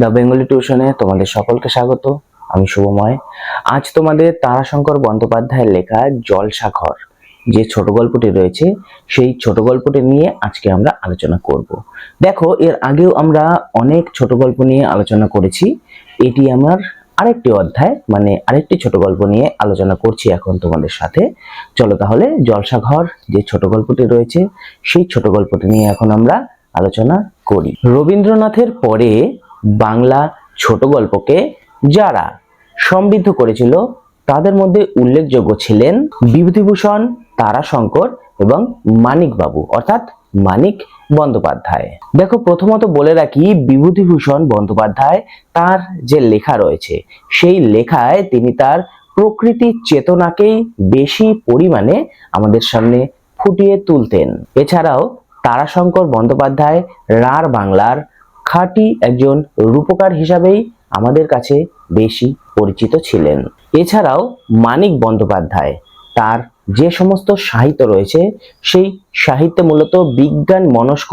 The Bengali টিউশনে তোমাদের সকলকে স্বাগত, আমি শুভময়। আজ তোমাদের তারাশঙ্কর বন্দ্যোপাধ্যায়ের লেখা জলসাঘর, যে ছোট গল্পটি রয়েছে, সেই ছোট গল্পটি নিয়ে আজকে আমরা আলোচনা করব। দেখো, এর আগেও আমরা অনেক ছোট গল্প নিয়ে আলোচনা করেছি, এটি আমার আরেকটি অধ্যায় মানে আরেকটি ছোট গল্প নিয়ে আলোচনা করছি এখন তোমাদের সাথে। চলো তাহলে, জলসাঘর, যে ছোট গল্পটি রয়েছে, সেই ছোট গল্পটি নিয়ে এখন আমরা আলোচনা করি। রবীন্দ্রনাথের পরে বাংলা ছোট গল্পকে যারা সমৃদ্ধ করেছিল, তাদের মধ্যে উল্লেখযোগ্য ছিলেন বিভূতিভূষণ, তারাশঙ্কর এবং মানিকবাবু, অর্থাৎ মানিক বন্দ্যোপাধ্যায়। দেখো, প্রথমত বলে রাখি, বিভূতিভূষণ বন্দ্যোপাধ্যায় তার যে লেখা রয়েছে, সেই লেখায় তিনি তার প্রকৃতির চেতনাকেই বেশি পরিমাণে আমাদের সামনে ফুটিয়ে তুলতেন। এছাড়াও তারাশঙ্কর বন্দ্যোপাধ্যায় রার বাংলার খাঁটি একজন রূপকার হিসাবেই আমাদের কাছে বেশি পরিচিত ছিলেন। এছাড়াও মানিক বন্দ্যোপাধ্যায়, তার যে সমস্ত সাহিত্য রয়েছে, সেই সাহিত্য মূলত বিজ্ঞান, মনস্ক,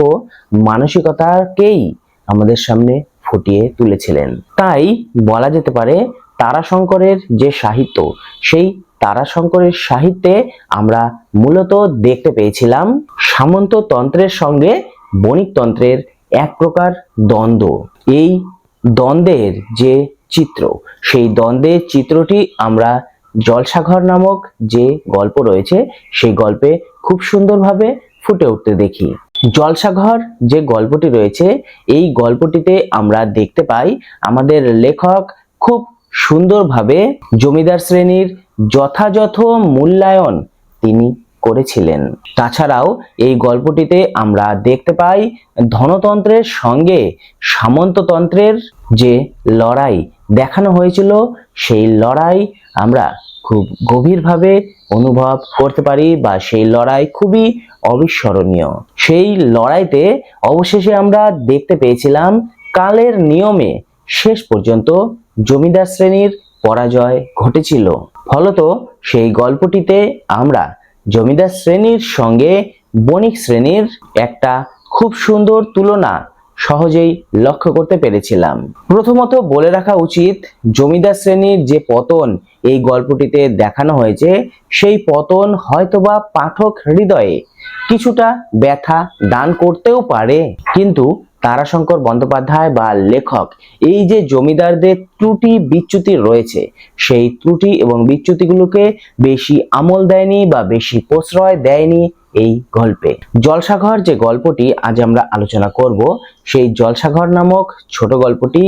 মানসিকতাকেই আমাদের সামনে ফুটিয়ে তুলেছিলেন। তাই বলা যেতে পারে, তারাশঙ্করের যে সাহিত্য, সেই তারাশঙ্করের সাহিত্যে আমরা মূলত দেখতে পেয়েছিলাম সামন্ততন্ত্রের সঙ্গে বণিকতন্ত্রের এক প্রকার দ্বন্দ্ব। এই দ্বন্দ্বের যে চিত্র, সেই দ্বন্দ্বের চিত্রটি আমরা জলসাঘর নামক যে গল্প রয়েছে, সেই গল্পে খুব সুন্দরভাবে ফুটে উঠতে দেখি। জলসাঘর যে গল্পটি রয়েছে, এই গল্পটিতে আমরা দেখতে পাই আমাদের লেখক খুব সুন্দরভাবে জমিদার শ্রেণির যথাযথ মূল্যায়ন তিনি করেছিলেন। তাছাড়াও এই গল্পটিতে আমরা দেখতে পাই ধনতন্ত্রের সঙ্গে সামন্ততন্ত্রের যে লড়াই দেখানো হয়েছিল, সেই লড়াই আমরা খুব গভীরভাবে অনুভব করতে পারি বা সেই লড়াই খুবই অবিস্মরণীয়। সেই লড়াইতে অবশেষে আমরা দেখতে পেয়েছিলাম কালের নিয়মে শেষ পর্যন্ত জমিদার শ্রেণির পরাজয় ঘটেছিল। ফলত সেই গল্পটিতে আমরা জমিদার শ্রেণির সঙ্গে বণিক শ্রেণির একটা খুব সুন্দর তুলনা সহজেই লক্ষ্য করতে পেরেছিলাম। প্রথমত বলে রাখা উচিত, জমিদার শ্রেণির যে পতন এই গল্পটিতে দেখানো হয়েছে, সেই পতন হয়তোবা পাঠক হৃদয়ে কিছুটা ব্যথা দান করতেও পারে, কিন্তু তারাশঙ্কর বন্দ্যোপাধ্যায় বা লেখক, এই যে জমিদারদের ত্রুটি বিচ্যুতি রয়েছে, সেই ত্রুটি এবং বিচ্যুতিগুলোকে বেশি আমল দেয়নি বা বেশি প্রশ্রয় দেয়নি এই গল্পে। জলসাঘর যে গল্পটি আজ আমরা আলোচনা করব, সেই জলসাঘর নামক ছোট গল্পটি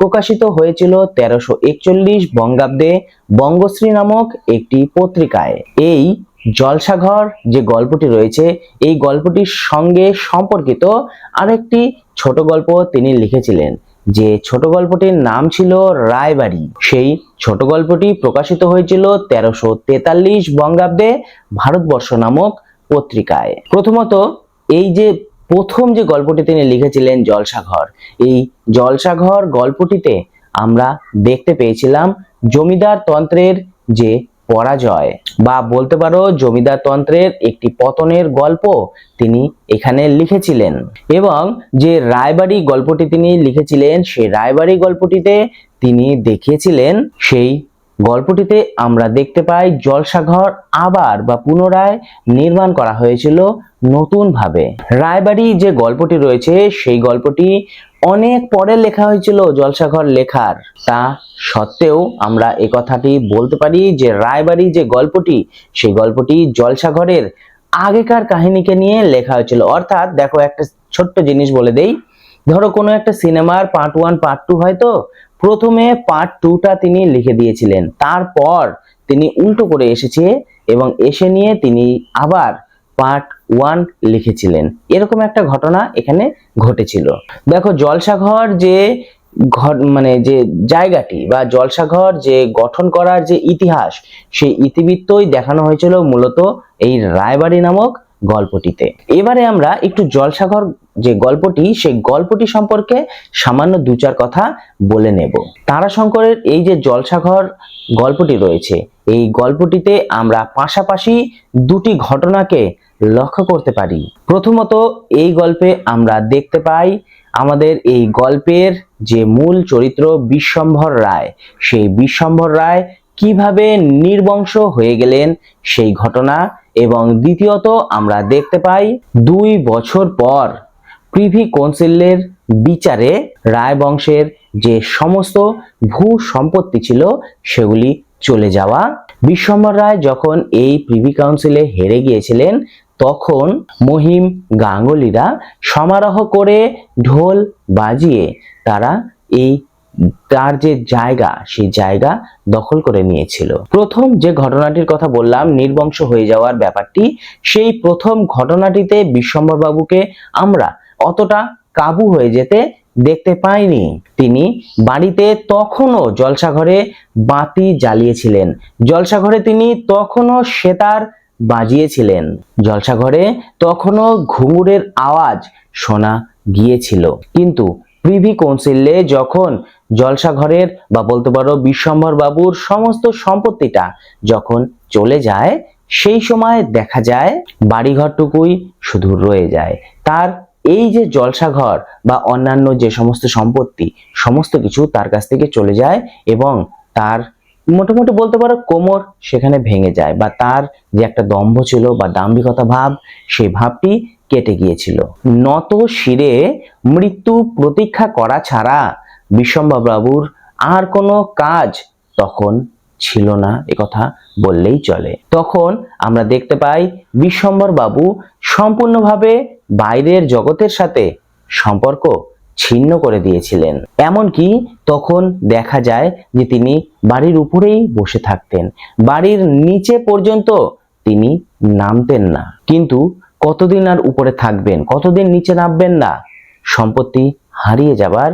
প্রকাশিত হয়েছিল তেরোশো একচল্লিশ বঙ্গাব্দে বঙ্গশ্রী নামক একটি পত্রিকায়। এই জলসাঘর যে গল্পটি রয়েছে, এই গল্পটির সঙ্গে সম্পর্কিত আরেকটি ছোট গল্প তিনি লিখেছিলেন, যে ছোট গল্পটির নাম ছিল রায়বাড়ি। সেই ছোট গল্পটি প্রকাশিত হয়েছিল তেরোশো তেতাল্লিশ বঙ্গাব্দে ভারতবর্ষ নামক পত্রিকায়। প্রথমত, এই যে প্রথম যে গল্পটি তিনি লিখেছিলেন জলসাঘর, এই জলসাঘর গল্পটিতে আমরা দেখতে পেয়েছিলাম জমিদার তন্ত্রের যে পরাজয় বা বলতে পারো জমিদার তন্ত্রের একটি পতনের গল্প তিনি এখানে লিখেছিলেন। এবং যে রায়বাড়ি গল্পটি তিনি লিখেছিলেন, সেই রায়বাড়ি গল্পটিতে তিনি দেখিয়েছিলেন সেই গল্পটিতে আমরা দেখতে পাই জলসাঘর আবার বা পুনরায় নির্মাণ করা হয়েছিল নতুনভাবে। রায়বাড়ি যে গল্পটি রয়েছে, সেই গল্পটি অনেক পরে লেখা হয়েছিল জলসাঘর লেখার। তা সত্ত্বেও আমরা এ কথাটি বলতে পারি যে রায়বাড়ি যে গল্পটি, সেই গল্পটি জলসাঘরের আগেকার কাহিনীকে নিয়ে লেখা হয়েছিল। অর্থাৎ দেখো একটা ছোট্ট জিনিস বলে দেই। ধরো কোনো একটা সিনেমার পার্ট ওয়ান, পার্ট টু হয়তো প্রথমে পার্ট টুটা তিনি লিখে দিয়েছিলেন। তারপর তিনি উল্টো করে এসেছে এবং এসে নিয়ে তিনি আবার পার্ট ওয়ান লিখেছিলেন। এরকম একটা ঘটনা এখানে ঘটেছিল। দেখো, জলসাঘর যে ঘর মানে যে জায়গাটি বা জলসাঘর যে গঠন করার যে ইতিহাস, সেই ইতিবৃত্তই দেখানো হয়েছিল মূলত এই রায়বাড়ি নামক গল্পটিতে। এবারে আমরা একটু জলসাঘর যে গল্পটি, সেই গল্পটি সম্পর্কে সামান্য দু চার কথা বলে নেব। তারাশঙ্করের এই যে জলসাঘর গল্পটি রয়েছে, এই গল্পটিতে আমরা পাশাপাশি দুটি ঘটনাকে লক্ষ্য করতে পারি। প্রথমত, এই গল্পে আমরা দেখতে পাই আমাদের এই গল্পের যে মূল চরিত্র বিশ্বম্ভর রায়। সেই বিশ্বম্ভর রায় কীভাবে নির্বংশ হয়ে গেলেন সেই ঘটনা এবং দ্বিতীয়ত আমরা দেখতে পাই দুই বছর পর প্রিভি কাউন্সিলের বিচারে রায় বংশের যে সমস্ত ভূ সম্পত্তি ছিল সেগুলি চলে যাওয়া। বিশ্বম্বর রায় যখন এই প্রিভি কাউন্সিলে হেরে গিয়েছিলেন, তখন মহিম গাঙ্গুলিরা সমারোহ করে ঢোল বাজিয়ে তারা এই তার যে জায়গা, সেই জায়গা দখল করে নিয়েছিল। প্রথম যে ঘটনাটির কথা বললাম, নির্বংশ হয়ে যাওয়ার ব্যাপারটি, সেই প্রথম ঘটনাটিতে বিশ্বম্বর বাবুকে আমরা অতটা কাবু হয়ে যেতে দেখতে পাইনি। তিনি বাড়িতে তখনও জলসাঘরে বাতি জ্বালিয়েছিলেন। জলসাঘরে তিনি তখনও সেতার বাজিয়েছিলেন। জলসাঘরে তখনও ঘুঙুরের আওয়াজ শোনা গিয়েছিল। কিন্তু প্রিভি কাউন্সিলে যখন জলসাঘরের বা বলতে পারো বিশ্বম্বর বাবুর সমস্ত সম্পত্তিটা যখন চলে যায়, সেই সময় দেখা যায় বাড়িঘরটুকুই শুধু রয়ে যায়। তার এই যে জলসাঘর বা অন্যান্য যে সমস্ত সম্পত্তি, সমস্ত কিছু তার কাছ থেকে চলে যায় এবং তার মোটামুটি বলতে পারো কোমর সেখানে ভেঙে যায় বা তার যে একটা দম্ভ ছিল বা দাম্ভিকতা ভাব, সেই ভাবটি কেটে গিয়েছিল। নত শিরে মৃত্যু প্রতীক্ষা করা ছাড়া বিশ্বম্বর বাবুর আর কোনো কাজ তখন ছিল না একথা বললেই চলে। তখন আমরা দেখতে পাই বিশ্বম্বর বাবু সম্পূর্ণভাবে বাইরের জগতের সাথে সম্পর্ক ছিন্ন করে দিয়েছিলেন। এমনকি তখন দেখা যায় যে তিনি বাড়ির উপরেই বসে থাকতেন, বাড়ির নিচে পর্যন্ত তিনি নামতেন না। কিন্তু কতদিন আর উপরে থাকবেন, কতদিন নিচে নামবেন না, সম্পত্তি হারিয়ে যাবার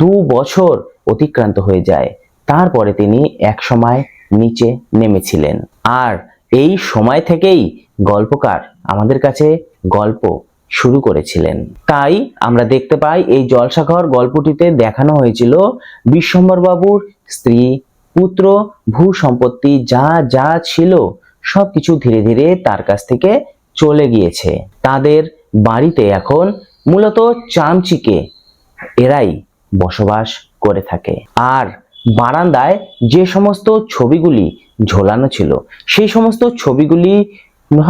দু বছর অতিক্রান্ত হয়ে যায়। তারপরে তিনি এক সময় নিচে নেমেছিলেন। আর এই সময় থেকেই গল্পকার আমাদের কাছে গল্প শুরু করেছিলেন। তাই আমরা দেখতে পাই এই জলসাঘর গল্পটিতে দেখানো হয়েছিল বিশ্বম্বর বাবুর স্ত্রী, পুত্র ভূ সম্পত্তি যা যা ছিল সব কিছু ধীরে ধীরে তার কাছ থেকে চলে গিয়েছে। তাদের বাড়িতে এখন মূলত চামচিকে এরাই বসবাস করে থাকে। আর বারান্দায় যে সমস্ত ছবিগুলি ঝোলানো ছিল, সেই সমস্ত ছবিগুলি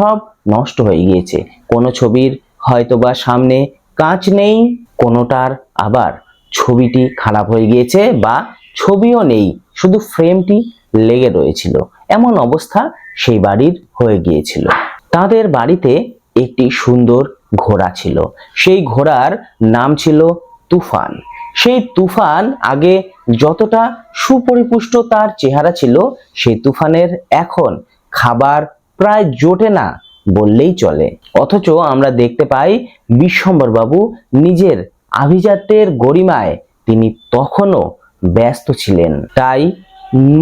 সব নষ্ট হয়ে গিয়েছে। কোনো ছবির হয়তোবা সামনে কাঁচ নেই, কোনোটার আবার ছবিটি খারাপ হয়ে গিয়েছে বা ছবিও নেই, শুধু ফ্রেমটি লেগে রয়েছিল। এমন অবস্থা সেই বাড়ির হয়ে গিয়েছিল। তাদের বাড়িতে একটি সুন্দর ঘোড়া ছিল। সেই ঘোড়ার নাম ছিল তুফান। সেই তুফান আগে যতটা সুপরিপুষ্ট তার চেহারা ছিল, সেই তুফানের এখন খাবার প্রায় জোটে না বললেই চলে। অথচ আমরা দেখতে পাই বিশ্বম্বর বাবু নিজের আভিজাত্যের গরিমায় তিনি তখনও ব্যস্ত ছিলেন। তাই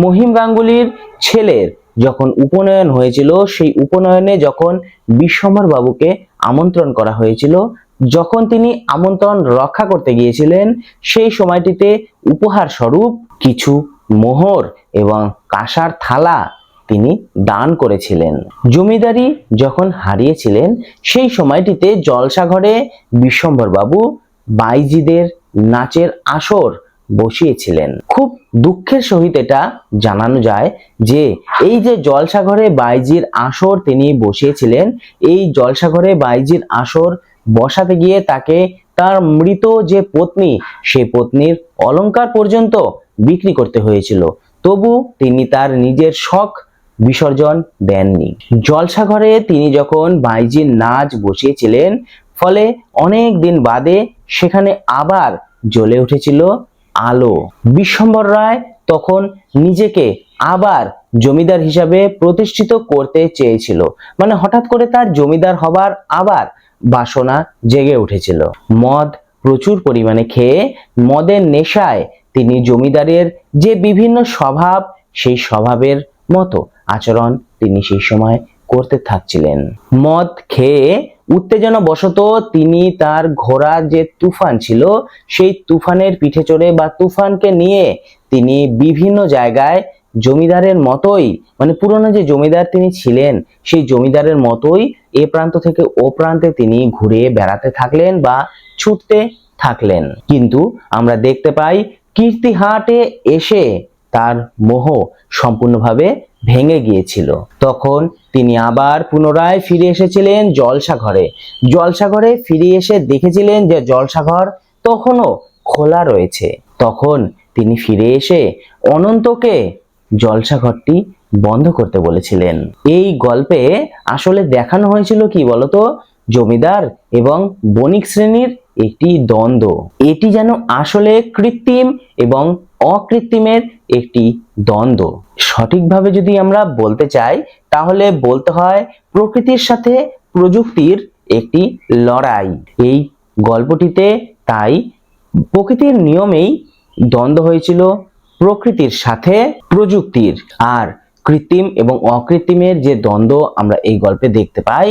মহিম গাঙ্গুলির ছেলের যখন উপনয়ন হয়েছিল, সেই উপনয়নে যখন বিশ্বম্বর বাবুকে আমন্ত্রণ করা হয়েছিল যখন তিনি আমন্ত্রণ রক্ষা করতে গিয়েছিলেন, সেই সময়টিতে উপহার স্বরূপ কিছু মোহর এবং কাঁসার থালা তিনি দান করেছিলেন। জমিদারি যখন হারিয়েছিলেন, সেই সময়টিতে জলসাঘরে বিশ্বম্বর বাবু বাইজিদের নাচের আসর বসিয়েছিলেন। খুব দুঃখের সহিত এটা জানানো যায় যে, এই যে জলসাঘরে বাইজির আসর তিনি বসিয়েছিলেন, এই জলসাঘরে বাইজির আসর বসাতে গিয়ে তাকে তার মৃত যে পত্নী, সে পত্নীর অলংকার পর্যন্ত বিক্রি করতে হয়েছিল। তবু তিনি তার নিজের শখ বিসর্জন দেননি। জলসাঘরে তিনি যখন বাইজির নাচ বসিয়েছিলেন, ফলে অনেক দিন বাদে সেখানে আবার জ্বলে উঠেছিল আলো। বিশ্বম্বর রায় তখন নিজেকে আবার জমিদার হিসাবে প্রতিষ্ঠিত করতে চেয়েছিল। মানে হঠাৎ করে তার জমিদার হবার আবার বাসনা জেগে উঠেছিল। মদ প্রচুর পরিমাণে খেয়ে মদের নেশায় তিনি জমিদারের যে বিভিন্ন স্বভাব, সেই স্বভাবের মতো আচরণ তিনি সেই সময় করতে থাকছিলেন। মদ খেয়ে উত্তেজনা বশত তিনি তার ঘোড়া যে তুফান ছিল, সেই তুফানের পিঠে চড়ে বা তুফানকে নিয়ে তিনি বিভিন্ন জায়গায় জমিদারের মতোই মানে পুরনো যে জমিদার তিনি ছিলেন, সেই জমিদারের মতোই এ প্রান্ত থেকে ও প্রান্তে তিনি ঘুরে বেড়াতে থাকলেন বা ছুটতে থাকলেন। কিন্তু আমরা দেখতে পাই কীর্তিহাটে এসে তার মোহ সম্পূর্ণভাবে ভেঙে গিয়েছিল। তখন তিনি আবার পুনরায় ফিরে এসেছিলেন জলসাঘরে জলসাঘরে ফিরে এসে দেখেছিলেন যে জলসাঘর তখনও খোলা রয়েছে। তখন তিনি ফিরে এসে অনন্তকে জলসাঘরটি বন্ধ করতে বলেছিলেন। এই গল্পে আসলে দেখানো হয়েছিল কি বলতো? জমিদার এবং বণিক শ্রেণির একটি দ্বন্দ্ব। এটি যেন আসলে কৃত্রিম এবং অকৃত্রিমের একটি দ্বন্দ্ব। সঠিকভাবে যদি আমরা বলতে চাই, তাহলে বলতে হয় প্রকৃতির সাথে প্রযুক্তির একটি লড়াই। এই গল্পটিতে তাই প্রকৃতির নিয়মেই দ্বন্দ্ব হয়েছিল প্রকৃতির সাথে প্রযুক্তির। আর কৃত্রিম এবং অকৃত্রিমের যে দ্বন্দ্ব আমরা এই গল্পে দেখতে পাই,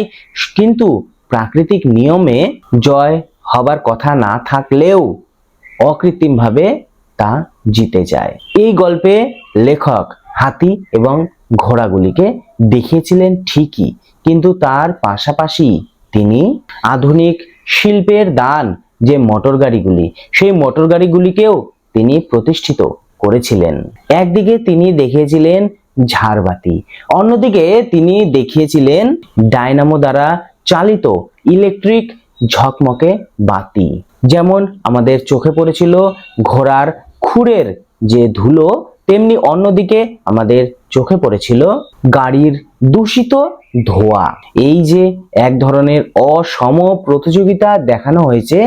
কিন্তু প্রাকৃতিক নিয়মে জয় হবার কথা না থাকলেও অকৃত্রিমভাবে তা জিতে যায়। এই গল্পে লেখক হাতি এবং ঘোড়াগুলিকে দেখিয়েছিলেন ঠিকই, কিন্তু তার পাশাপাশি তিনি আধুনিক শিল্পের দান যে মোটর গাড়িগুলি সেই মোটর গাড়িগুলিকেও তিনি প্রতিষ্ঠিত করেছিলেন। একদিকে তিনি দেখিয়েছিলেন ঝাড়বাতি, অন্যদিকে তিনি দেখিয়েছিলেন ডায়নামো দ্বারা চালিত ইলেকট্রিক ঝকমকে বাতি। যেমন আমাদের চোখে পড়েছিল ঘোড়ার খুরের যে ধুলো, তেমনি অন্যদিকে আমাদের চোখে পড়েছিল গাড়ির দূষিত ধোয়া। এই যে এক ধরনের অসম প্রতিযোগিতা দেখানো হয়েছে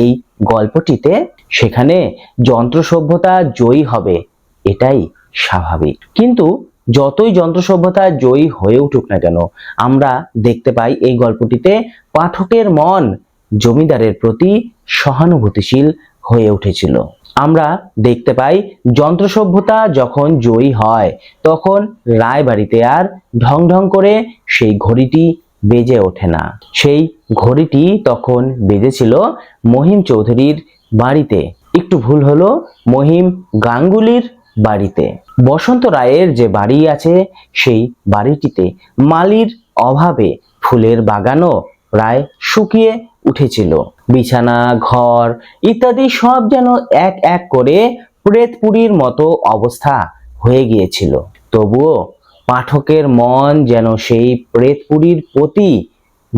এই গল্পটিতে সেখানে যন্ত্র সভ্যতা জয়ী হবে, এটাই স্বাভাবিক। কিন্তু যতই যন্ত্র সভ্যতা জয়ী হয়ে উঠুক না কেন, আমরা দেখতে পাই এই গল্পটিতে পাঠকের মন জমিদারের প্রতি সহানুভূতিশীল হয়ে উঠেছিল। আমরা দেখতে পাই যন্ত্র সভ্যতা যখন জয়ী হয়, তখন রায়বাড়িতে আর ঢং ঢং করে সেই ঘড়িটি বেজে ওঠে না। সেই ঘড়িটি তখন বেজেছিল মহিম চৌধুরীর বাড়িতে। একটু ভুল হলো, মহিম গাঙ্গুলির বাড়িতে। বসন্ত রায়ের যে বাড়ি আছে, সেই বাড়িটিতে মালির অভাবে ফুলের বাগানও প্রায় শুকিয়ে উঠেছিল। বিছানা, ঘর ইত্যাদি সব যেন এক এক করে প্রেতপুরীর মতো অবস্থা হয়ে গিয়েছিল। তবুও পাঠকের মন যেন সেই প্রেতপুরীর প্রতি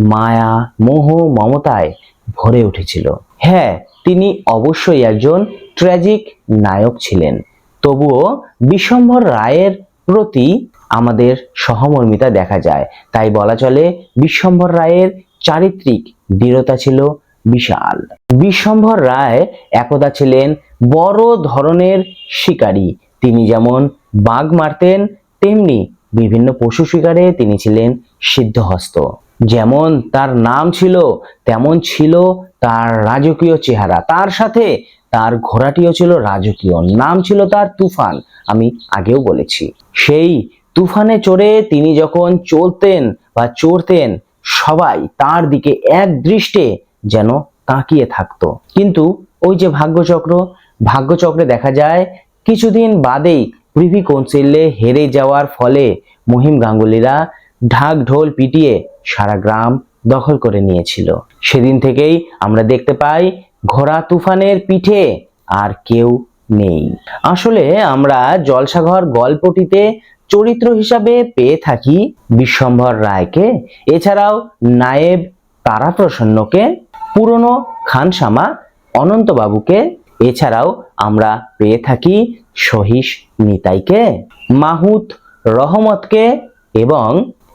মায়া, মোহ, মমতায় ভরে উঠেছিল। হ্যাঁ তিনি অবশ্যই একজন ট্র্যাজিক নায়ক ছিলেন। তবুও বিশ্বম্ভর রায়ের প্রতি আমাদের সহমর্মিতা দেখা যায়। তাই বলা চলে বিশ্বম্ভর রায়ের চারিত্রিক দৃঢ়তা ছিল বিশাল। বিশ্বম্ভর রায় একদা ছিলেন বড় ধরনের শিকারী। তিনি যেমন বাঘ মারতেন, তেমনি বিভিন্ন পশু শিকারে তিনি ছিলেন সিদ্ধহস্ত। যেমন তার নাম ছিল, তেমন ছিল তার রাজকীয় চেহারা। তার সাথে তার ঘোড়াটিও ছিল রাজকীয়। নাম ছিল তার তুফান, আমি আগেও বলেছি। সেই তুফানে চড়ে তিনি যখন চলতেন বা চড়তেন, সবাই তার দিকে এক দৃষ্টে যেন তাকিয়ে থাকতো। কিন্তু ওই যে ভাগ্যচক্র, ভাগ্যচক্রে দেখা যায়, কিছুদিন বাদেই প্রিভি কাউন্সিলে হেরে যাওয়ার ফলে মহিম গাঙ্গুলিরা ঢাক ঢোল পিটিয়ে সারা গ্রাম দখল করে নিয়েছিল। সেদিন থেকেই আমরা দেখতে পাই ঘোড়া তুফানের পিঠে আর কেউ নেই। আসলে আমরা জলসাঘর গল্পটিতে চরিত্র হিসাবে পেয়ে থাকি বিশ্বম্ভর রায়কে। এছাড়াও নায়েব তারাপ্রসন্নকে, পুরনো খানসামা অনন্তবাবুকে, এছাড়াও আমরা পেয়ে থাকি সহিস নিতাইকে, মাহুত রহমতকে এবং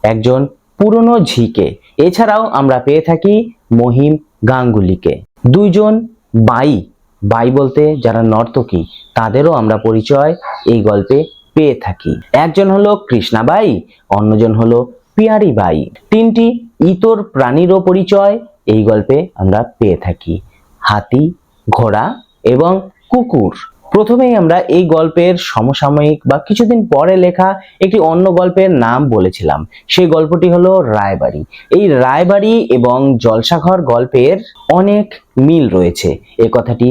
একজন পুরনো ঝিকে। এছাড়াও আমরা পেয়ে থাকি মহিম গাঙ্গুলিকে। দুইজন বাই বাই বলতে যারা নর্তকী, তাদেরও আমরা পরিচয় এই গল্পে পেয়ে থাকি। একজন হলো কৃষ্ণাবাই অন্যজন হলো পিয়ারি বাই। তিনটি ইতর প্রাণীরও পরিচয় এই গল্পে আমরা পেয়ে থাকি। হাতি, ঘোড়া এবং কুকুর। প্রথমেই আমরা এই গল্পের সমসাময়িক বা কিছুদিন পরে লেখা একটি অন্য গল্পের নাম বলেছিলাম। সেই গল্পটি হলো রায়বাড়ি। এই রায়বাড়ি এবং জলসাঘর গল্পের অনেক মিল রয়েছে। এ কথাটি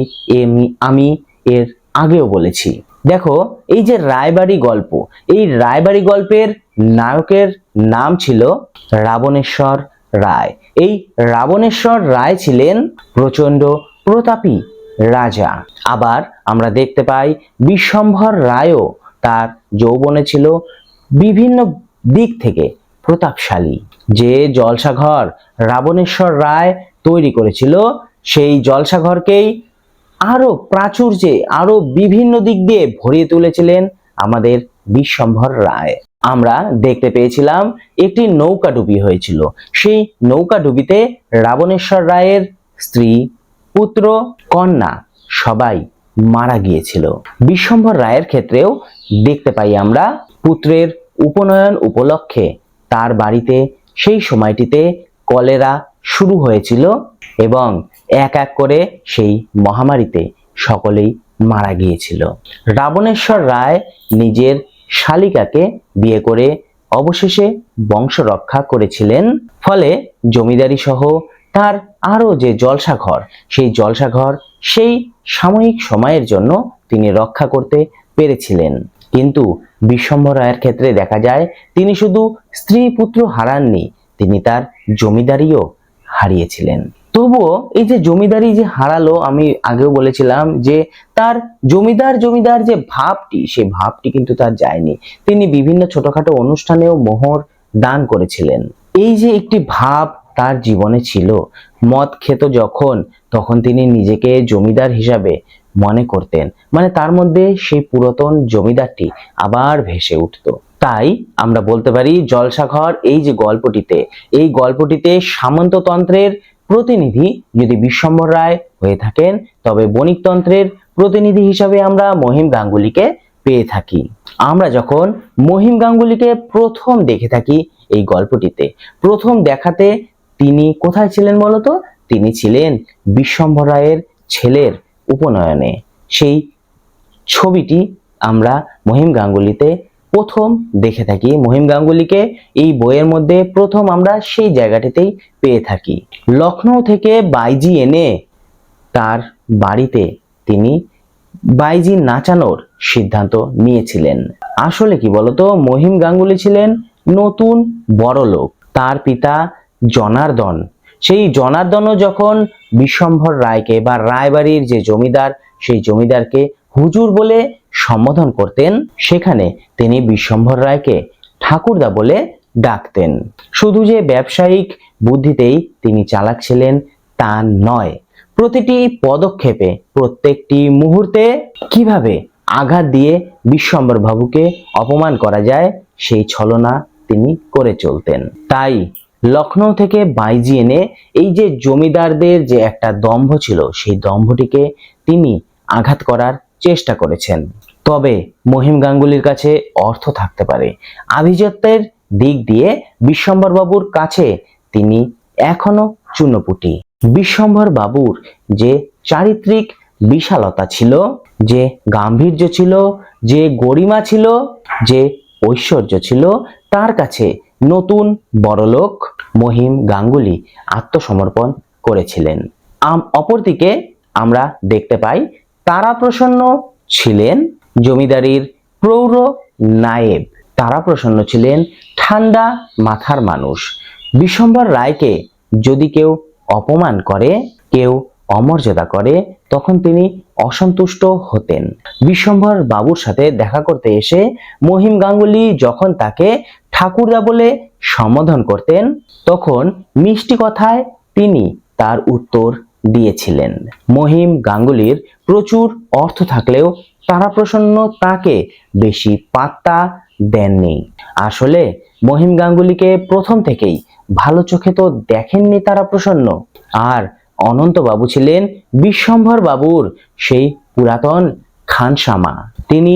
আমি এর আগেও বলেছি। দেখো, এই যে রায়বাড়ি গল্প, এই রায়বাড়ি গল্পের নায়কের নাম ছিল রাবণেশ্বর রায়। এই রাবণেশ্বর রায় ছিলেন প্রচণ্ড প্রতাপী রাজা। আবার আমরা দেখতে পাই বিশ্বম্ভর রায়ও তার যৌবনে ছিল বিভিন্ন দিক থেকে প্রতাপশালী। যে জলসাঘর রাবণেশ্বর রায় তৈরি করেছিল, সেই জলসাঘরকেই আরও প্রাচুর্যে আরও বিভিন্ন দিক দিয়ে ভরিয়ে তুলেছিলেন আমাদের বিশ্বম্ভর রায়। আমরা দেখতে পেয়েছিলাম একটি নৌকা ডুবি হয়েছিল। সেই নৌকা ডুবিতে রাবণেশ্বর রায়ের স্ত্রী, পুত্র, কন্যা সবাই মারা গিয়েছিল। বিশ্বম্ভর রায়ের ক্ষেত্রেও দেখতে পাই আমরা পুত্রের উপনয়ন উপলক্ষে তার বাড়িতে সেই সময়টিতে কলেরা শুরু হয়েছিল এবং এক এক করে সেই মহামারীতে সকলেই মারা গিয়েছিল। রাবণেশ্বর রায় নিজের শালিকাকে বিয়ে করে অবশেষে বংশ রক্ষা করেছিলেন। ফলে জমিদারি সহ তার আরও যে জলসাঘর, সেই জলসাঘর সেই সাময়িক সময়ের জন্য তিনি রক্ষা করতে পেরেছিলেন। কিন্তু বিশ্বম্ভর রায়ের ক্ষেত্রে দেখা যায়, তিনি শুধু স্ত্রী পুত্র হারাননি, তিনি তার জমিদারিও হারিয়েছিলেন। তবুও এই যে জমিদারি যে হারালো, আমি আগেও বলেছিলাম যে তার জমিদার জমিদার যে ভাবটি সেই ভাবটি কিন্তু তার যায়নি। তিনি বিভিন্ন ছোটখাটো অনুষ্ঠানেও মোহর দান করেছিলেন। এই যে একটি ভাব তার জীবনে ছিল। মদ খেত যখন, তখন তিনি নিজেকে জমিদার হিসাবে মনে করতেন। মানে তার মধ্যে সেই পুরাতন জমিদারটি আবার ভেসে উঠত। তাই আমরা বলতে পারি জলসাঘর এই যে গল্পটিতে, এই গল্পটিতে সামন্ততন্ত্রের প্রতিনিধি যদি বিশ্বম্বর রায় হয়ে থাকেন, তবে বণিকতন্ত্রের প্রতিনিধি হিসাবে আমরা মহিম গাঙ্গুলিকে পেয়ে থাকি। আমরা যখন মহিম গাঙ্গুলিকে প্রথম দেখে থাকি এই গল্পটিতে, প্রথম দেখাতে তিনি কোথায় ছিলেন বলতো? তিনি ছিলেন বিশ্বম্ভর রায়ের ছেলের উপনয়নে। সেই ছবিটি আমরা মহিম গাঙ্গুলিতে প্রথম দেখে থাকি। মহিম গাঙ্গুলিকে এই বইয়ের মধ্যে প্রথম আমরা সেই জায়গাটিতেই পেয়ে থাকি। লখনৌ থেকে বাইজি এনে তার বাড়িতে তিনি বাইজি নাচানোর সিদ্ধান্ত নিয়েছিলেন। আসলে কি বলতো? মহিম গাঙ্গুলি ছিলেন নতুন বড় লোক তার পিতা জনার্দন। সেই জনার্দনও যখন বিশ্বম্ভর রায়কে বা রায়বাড়ির যে জমিদার, সেই জমিদারকে হুজুর বলে সম্বোধন করতেন, সেখানে তিনি বিশ্বম্ভর রায়কে ঠাকুরদা বলে ডাকতেন। শুধু যে ব্যবসায়িক বুদ্ধিতেই তিনি চালাক ছিলেন, তা নয়। প্রতিটি পদক্ষেপে, প্রত্যেকটি মুহূর্তে কীভাবে আঘাত দিয়ে বিশ্বম্বর বাবুকে অপমান করা যায়, সেই ছলনা তিনি করে চলতেন। তাই লখনৌ থেকে বাইজি এনে এই যে জমিদারদের যে একটা দম্ভ ছিল, সেই দম্ভটিকে তিনি আঘাত করার চেষ্টা করেছেন। তবে মহিম গাঙ্গুলির কাছে অর্থ থাকতে পারে। আভিজাত্যের দিক দিয়ে বিশ্বম্বর বাবুর কাছে তিনি এখনও চূর্ণপুটি। বিশ্বম্বর বাবুর যে চারিত্রিক বিশালতা ছিল, যে গাম্ভীর্য ছিল, যে গরিমা ছিল, যে ঐশ্বর্য ছিল, তার কাছে নতুন বড়লোক মহিম গাঙ্গুলি আত্মসমর্পণ করেছিলেন। অপরদিকে আমরা দেখতে পাই তারাপ্রসন্ন ছিলেন জমিদারির প্রৌঢ় নায়েব। তারাপ্রসন্ন ছিলেন ঠান্ডা মাথার মানুষ। বিশ্বম্বর রায়কে যদি কেউ অপমান করে, কেউ অমর্যাদা করে, তখন তিনি অসন্তুষ্ট হতেন। বিশ্বম্ভর বাবুর সাথে দেখা করতে এসে মহিম গাঙ্গুলি যখন তাকে ঠাকুরদা বলে সম্বোধন করতেন, তখন মিষ্টি কথায় তিনি তার উত্তর দিয়েছিলেন। মহিম গাঙ্গুলির প্রচুর অর্থ থাকলেও তারাপ্রসন্ন তাকে বেশি পাত্তা দেননি। আসলে মহিম গাঙ্গুলিকে প্রথম থেকেই ভালো চোখে তো দেখেননি তারা প্রসন্ন। আর অনন্ত বাবু ছিলেন বিশ্বম্ভর বাবুর সেই পুরাতন খানসামা। তিনি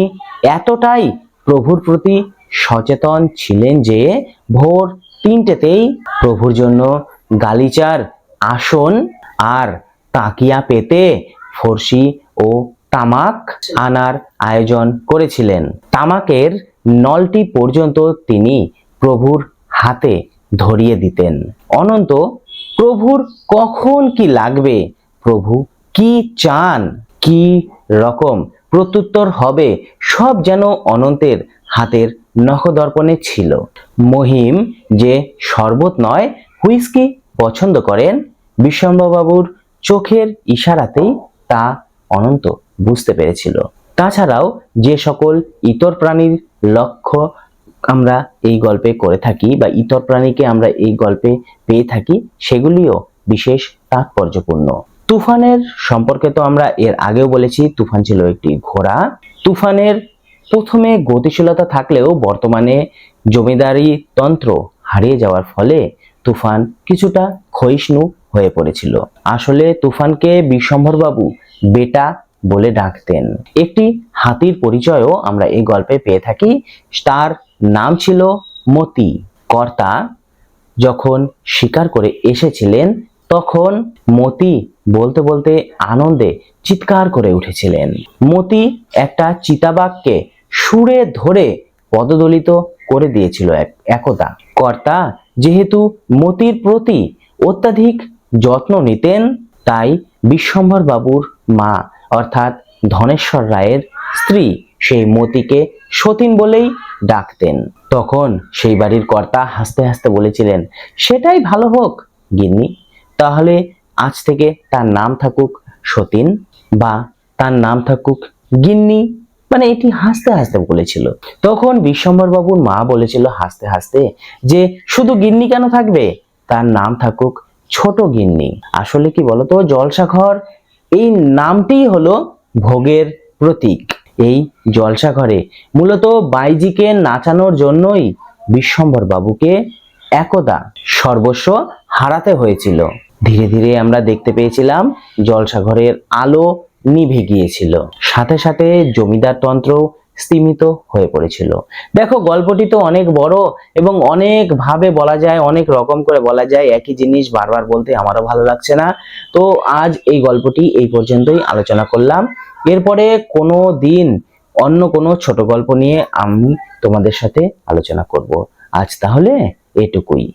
এতটাই প্রভুর প্রতি সচেতন ছিলেন যে ভোর তিনটেতেই প্রভুর জন্য গালিচার আসন আর তাকিয়া পেতে ফর্সি ও তামাক আনার আয়োজন করেছিলেন। তামাকের নলটি পর্যন্ত তিনি প্রভুর হাতে ধরিয়ে দিতেন। অনন্ত প্রভুর কখন কি লাগবে? প্রভু, কি চান? কি রকম প্রত্যুত্তর হবে? সব যেন অনন্তের হাতের নখদর্পণে ছিল। মহিম যে শরবত নয়, হুইস্কি পছন্দ করেন বিশ্বম্বরবাবুর চোখের ইশারাতেই তা অনন্ত বুঝতে পেরেছিল। তাছাড়াও যে সকল ইতর প্রাণীর লক্ষ্য আমরা এই গল্পে করে থাকি বা ইতর প্রাণীকে আমরা এই গল্পে পেয়ে থাকি, সেগুলিও বিশেষ তাৎপর্যপূর্ণ। তুফানের সম্পর্কে তো আমরা এর আগেও বলেছি, তুফান ছিল একটি ঘোড়া। তুফানের প্রথমে গতিশীলতা থাকলেও বর্তমানে জমিদারি তন্ত্র হারিয়ে যাওয়ার ফলে তুফান কিছুটা ক্ষয়িষ্ণু হয়ে পড়েছিল। আসলে তুফানকে বিশ্বম্ভরবাবু বেটা বলে ডাকতেন। একটি হাতির পরিচয়ও আমরা এই গল্পে পেয়ে থাকি, তার নাম ছিল মতি। কর্তা যখন শিকার করে এসেছিলেন, তখন মতি বলতে বলতে আনন্দে চিৎকার করে উঠেছিলেন। মতি একটা চিতাবাঘকে সুরে ধরে পদদলিত করে দিয়েছিল এক, একদা। কর্তা যেহেতু মতির প্রতি অত্যাধিক যত্ন নিতেন, তাই বিশ্বম্ভর বাবুর মা অর্থাৎ ধনেশ্বর রায়ের স্ত্রী সেই মতিকে সতীন বলেই ডাকতেন। তখন সেই বাড়ির কর্তা হাসতে হাসতে বলেছিলেন, সেটাই ভালো হোক, গিন্নি। তাহলে আজ থেকে তার নাম থাকুক সতীন বা তার নাম থাকুক গিন্নি। মানে এটি হাসতে হাসতে বলেছিল। তখন বিশ্বম্বর বাবুর মা বলেছিল হাসতে হাসতে যে, শুধু গিন্নি কেন থাকবে? তার নাম থাকুক ছোট গিন্নি। আসলে কি বলতো, জলসাঘর এই নামটিই হলো ভোগের প্রতীক। এই জলসা ঘরে মূলত বাইজিকে নাচানোর জন্যই বিশ্বম্বর বাবুকে একদা সর্বস্ব হারাতে হয়েছিল। ধীরে ধীরে আমরা দেখতে পেয়েছিলাম জলসাঘরের আলো নিভে গিয়েছিল। সাথে সাথে জমিদার তন্ত্র স্তিমিত হয়ে পড়েছিল। দেখো, গল্পটি তো অনেক বড় এবং অনেক ভাবে বলা যায়, অনেক রকম করে বলা যায়। একই জিনিস বারবার বলতে আমারও ভালো লাগছে না। তো আজ এই গল্পটি এই পর্যন্তই আলোচনা করলাম। এরপরে কোনো দিন অন্য কোনো ছোট গল্প নিয়ে আমি তোমাদের সাথে আলোচনা করব। আজ তাহলে এটুকুই।